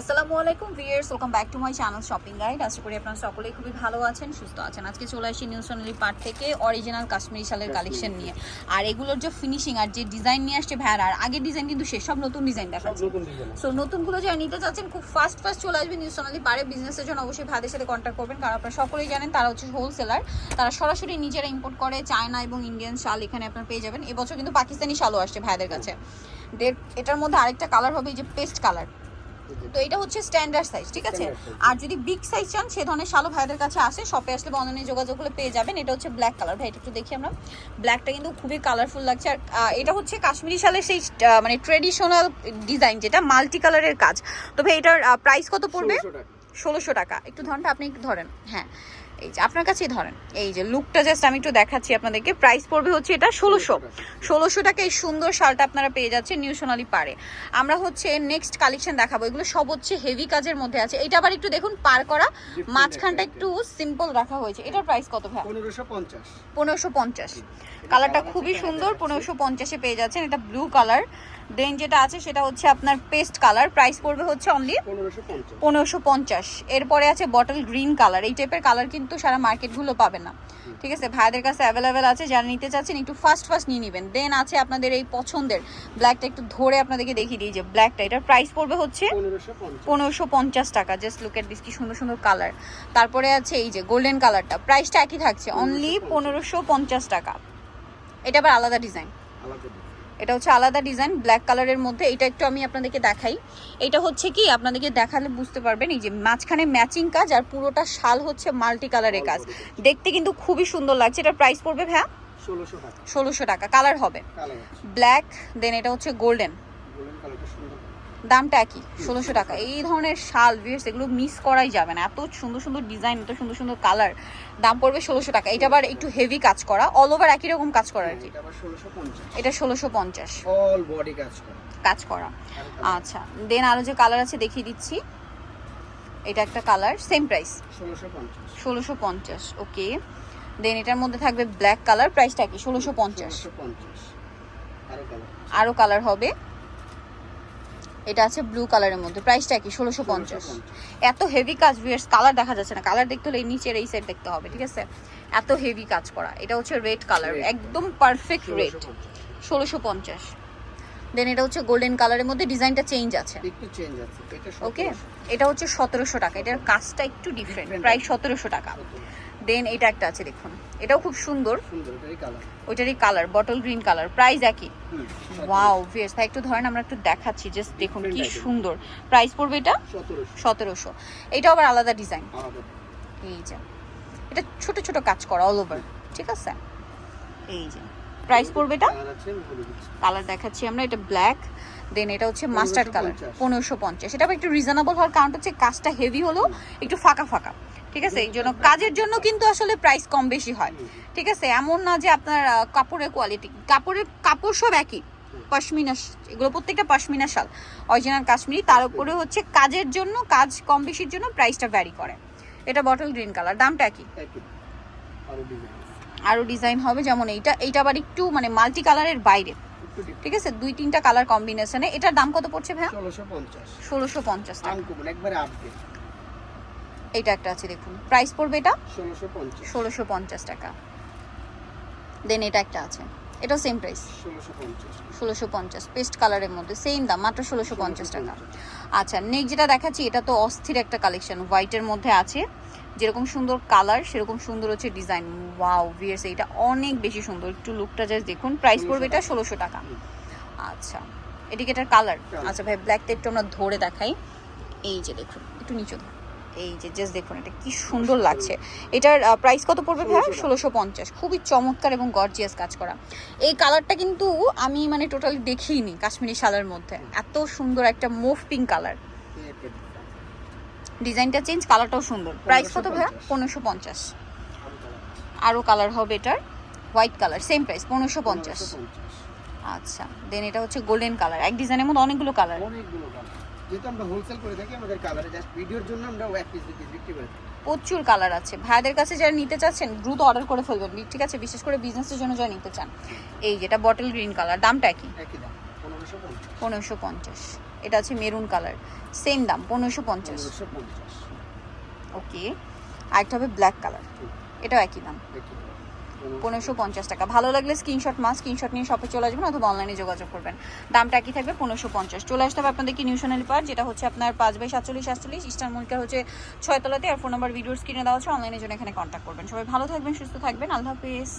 আসসালামু আলাইকুম viewers welcome back to my channel shopping guide আশা করি আপনারা সকলেই খুবই ভালো আছেন সুস্থ আছেন। আজকে চলে আসি নিউ সোনালি পার্ট থেকে অরিজিনাল কাশ্মীরি শালের কালেকশন নিয়ে। আর এগুলোর যে ফিনিশিং আর যে ডিজাইন নিয়ে আসছে ভ্যার আর আগের ডিজাইন কিন্তু শেষ সব নতুন ডিজাইন দেখাচ্ছে। সো নতুনগুলো যারা নিতে চাচ্ছেন খুব ফাস্ট ফাস্ট চলে আসবে নিউ সোনালি পারে বিজনেসের জন্য অবশ্যই ভাইদের সাথে কন্ট্যাক্ট করবেন। কারণ আপনারা সকলেই জানেন তারা হচ্ছে হোলসেলার তারা সরাসরি নিজেরা ইম্পোর্ট করে চায়না এবং ইন্ডিয়ান শাল এখানে আপনারা পেয়ে যাবেন। এবছর কিন্তু পাকিস্তানি শালও আসছে ভাইদের কাছে। দের এটার মধ্যে আরেকটা কালার হবে যে পেস্ট কালার তো এটা হচ্ছে স্ট্যান্ডার্ড সাইজ ঠিক আছে? আর যদি বিগ সাইজ চান সে ধরনের শালো ভাইদের কাছে আসে শপে আসলে বা অনলাইনে যোগাযোগ করলে পেয়ে যাবেন। এটা হচ্ছে ব্ল্যাক কালার ভাই এটা একটু দেখি আমরা। ব্ল্যাকটা কিন্তু খুবই কালারফুল লাগছে। আর এটা হচ্ছে কাশ্মীরি শালের সেই মানে ট্রেডিশনাল ডিজাইন যেটা মাল্টি কালারের কাজ। তো ভাই এটার প্রাইস কত পড়বে? ষোলোশো টাকা। একটু ধরেন আপনি একটু ধরেন। হ্যাঁ। এই যে আপনার কাছেই ধরেন এই যে লুকটা জাস্ট আমি একটু দেখাচ্ছি আপনাদেরকে প্রাইস পড়বে হচ্ছে এটা ষোলোশো। ষোলোশো টাকা এই সুন্দর শালটা আপনারা পেয়ে যাচ্ছেন নিউ সোনালি পারে আমরা হচ্ছে নেক্সট কালেকশন দেখাবো এগুলো সব হচ্ছে হেভি কাজের মধ্যে আছে। এটা আবার একটু দেখুন পার করা মাঝখানটা একটু সিম্পল রাখা হয়েছে। এটার প্রাইস কত ভাই পনেরোশো পঞ্চাশ। কালারটা খুবই সুন্দর পনেরোশো পঞ্চাশে পেয়ে যাচ্ছেন। এটা ব্লু কালার দেন যেটা আছে সেটা হচ্ছে আপনার পেস্ট কালার প্রাইস পড়বে হচ্ছে অনলি পনেরোশো পঞ্চাশ। এরপরে আছে বটল গ্রিন কালার এই টাইপের কালার কিন্তু সারা মার্কেটগুলো পাবে না। ঠিক আছে? ভাইদের কাছে অ্যাভেলেবেল আছে যারা নিতে চাচ্ছেন একটু ফার্স্ট ফার্স্ট নিয়ে নেবেন। দেন আছে আপনাদের এই পছন্দের ব্ল্যাকটা একটু ধরে আপনাদেরকে দেখিয়ে দিই যে ব্ল্যাকটা এটার প্রাইস পড়বে হচ্ছে পনেরোশো পঞ্চাশ। টাকা। জাস্ট লুক এট দিস কি সুন্দর সুন্দর কালার তারপরে আছে এই যে গোল্ডেন কালারটা প্রাইসটা একই থাকছে। অনলি পনেরোশো পঞ্চাশ। টাকা। এটা আবার আলাদা ডিজাইন আলাদা। এটা হচ্ছে আলাদা ডিজাইন ব্ল্যাক কালারের মধ্যে। এটা একটু আমি আপনাদেরকে দেখাই। এটা হচ্ছে কি আপনাদেরকে দেখালে বুঝতে পারবেন এই যে মাঝখানে ম্যাচিং কাজ আর পুরোটা শাল হচ্ছে মাল্টি কালারের কাজ। দেখতে কিন্তু খুবই সুন্দর লাগছে। এটার প্রাইস পড়বে ভ্যা ষোলোশো টাকা। কালার হবে। ব্ল্যাক দেন এটা হচ্ছে গোল্ডেন দামটা একই ষোলোশো টাকা। এই ধরনের শাল ভিউস এগুলো মিস করাই যাবে না। এত সুন্দর সুন্দর ডিজাইন এত সুন্দর সুন্দর কালার দাম পড়বে ষোলোশো টাকা। এটা আবার একটু হেভি কাজ করা অল ওভার একই রকম কাজ করা আর কি। এটা আবার 1650 এটা ষোলোশো পঞ্চাশ। অল বডি কাজ করা। কাজ করা। আচ্ছা দেন আরও যে কালার আছে দেখিয়ে দিচ্ছি। এটা একটা কালার সেম প্রাইস ষোলোশো পঞ্চাশ। ওকে দেন এটার মধ্যে থাকবে ব্ল্যাক কালার প্রাইসটা কি ষোলোশো পঞ্চাশ। 1650 আরও আরও কালার হবে। এটা আছে ব্লু কালারের মধ্যে। প্রাইসটা কি? ষোলোশো পঞ্চাশ। এত হেভি কাজ ভিউয়ার্স কালার দেখা যাচ্ছে না। কালার দেখতে হলে এই নিচের এই সাইড দেখতে হবে ঠিক আছে? এত হেভি কাজ করা। এটা হচ্ছে রেড কালার একদম পারফেক্ট রেড ষোলোশো পঞ্চাশ। দেন এটা হচ্ছে গোল্ডেন কালারের মধ্যে ডিজাইনটা চেঞ্জ আছে। একটু চেঞ্জ আছে। ওকে এটা হচ্ছে সতেরোশো টাকা। এটার কাজটা একটু ডিফারেন্ট. প্রায় সতেরোশো টাকা। দেন এটা একটা আছে দেখুন। এটাও খুব সুন্দর। ওইটারই colour bottle green colour price একই। ওয়াও ভিয়ার্স তাই একটু ধরেন আমরা একটু দেখাচ্ছি জাস্ট দেখুন কি সুন্দর। প্রাইস পড়বে এটা? সতেরোশো। এটাও আবার আলাদা ডিজাইন এই যে। এটা ছোট ছোট কাজ করা অল ওভার ঠিক আছে? এই যে। প্রাইস পড়বে এটা? কালার দেখাচ্ছি আমরা এটা ব্ল্যাক দেন এটা হচ্ছে মাস্টার্ড কালার পনেরোশো পঞ্চাশ। এটা আবার একটু রিজনেবল হওয়ার কারণ হচ্ছে কাজটা হেভি হলেও একটু ফাঁকা ফাঁকা। ঠিক আছে? এই জন্য কাজের জন্য কিন্তু আসলে প্রাইস কম বেশি হয়। ঠিক আছে? এমন না যে আপনার কাপড়ের কোয়ালিটি কাপড়ের কাপড় সব একই। পশমিনা এগুলো প্রত্যেকটা পশমিনা শাল। অরিজিনাল কাশ্মীরি তার উপরে হচ্ছে কাজের জন্য কাজ কম বেশির জন্য প্রাইসটা ভ্যারি করে। এটা বটল গ্রিন কালার দামটা ডিজাইন আরও ডিজাইন হবে। যেমন এইটা। এইটা আবার একটু মানে মাল্টি কালারের বাইরে। ঠিক আছে? দুই তিনটা কালার কম্বিনেশনে এটার দাম কত পড়ছে ভাইয়া? 1650 ষোলোশো পঞ্চাশ টাকা। আনকমন একবারে আপডেট এটা একটা আছে দেখুন। প্রাইস পড়বে এটা? 1650 ষোলোশো পঞ্চাশ টাকা। দেন এটা একটা আছে। এটাও সেম প্রাইস 1650 ষোলোশো পঞ্চাশ। পেস্ট কালারের মধ্যে সেম দাম মাত্র ষোলোশো পঞ্চাশ টাকা। আচ্ছা নেক্সট যেটা দেখাচ্ছি এটা তো অস্থির একটা কালেকশন হোয়াইটের মধ্যে আছে। যেরকম সুন্দর কালার সেরকম সুন্দর হচ্ছে ডিজাইন ওয়াও ভিএস এটা অনেক বেশি সুন্দর। একটু লুকটা জাস্ট দেখুন। প্রাইস পড়বে এটা ষোলোশো টাকা। আচ্ছা এদিকে এটার কালার আচ্ছা ভাই ব্ল্যাকটা একটু আমরা ধরে দেখাই। এই যে দেখুন একটু নিচে ধরুন। এই যে জাস্ট দেখুন এটা কি সুন্দর লাগছে। এটার প্রাইস কত পড়বে ভাই? ষোলোশো পঞ্চাশ। খুবই চমৎকার এবং গর্জিয়াস কাজ করা। এই কালারটা কিন্তু আমি মানে টোটালি দেখিনি কাশ্মীরি শালের মধ্যে। এত সুন্দর একটা মুভ পিঙ্ক কালার ডিজাইনটা চেঞ্জ কালারটাও সুন্দর। প্রাইস কত ভাইয়া পনেরোশো পঞ্চাশ। আরও কালার হবে এটার। হোয়াইট কালার সেম প্রাইস পনেরোশো পঞ্চাশ। আচ্ছা দেন এটা হচ্ছে গোল্ডেন কালার এক ডিজাইনের মধ্যে অনেকগুলো কালার অনেকগুলো কালার যেহেতু আমরা হোলসেল করে থাকি আমাদের কালারে জাস্ট ভিডিওর জন্য আমরা এক পিস পিস বিক্রি করে থাকি। প্রচুর কালার আছে। ভাইদের কাছে যারা নিতে চাচ্ছেন দ্রুত অর্ডার করে ফেলবেন। ঠিক আছে বিশেষ করে বিজনেসের জন্য যারা নিতে চান। এই যেটা বটল গ্রিন কালার দামটা কি? একই দাম পনেরোশো পঞ্চাশ। এটা আছে মেরুন কালার সেম দাম পনেরোশো পঞ্চাশ। ওকে আরেকটা হবে ব্ল্যাক কালার এটাও একই দাম। পনেরোশো পঞ্চাশ টাকা। ভালো লাগলে স্ক্রিনশট মাস স্ক্রিনশট নিয়ে শপে চলে আসবেন অথবা অনলাইনে যোগাযোগ করবেন। দামটা একই থাকবে পনেরোশো পঞ্চাশ। চলে আসতে হবে আপনাদের কি নিউ সোনালি পার্ক যেটা হচ্ছে আপনার পাঁচ বাই সাতচল্লিশ সাতচল্লিশ ইস্টার মনিকার হচ্ছে ছয়তলাতে আর ফোন নাম্বার ভিডিওর স্ক্রিনে দেওয়া আছে অনলাইনের জন্য এখানে কন্ট্যাক্ট করবেন। সবাই ভালো থাকবেন, সুস্থ থাকবেন। আল্লাহ হাফিজ।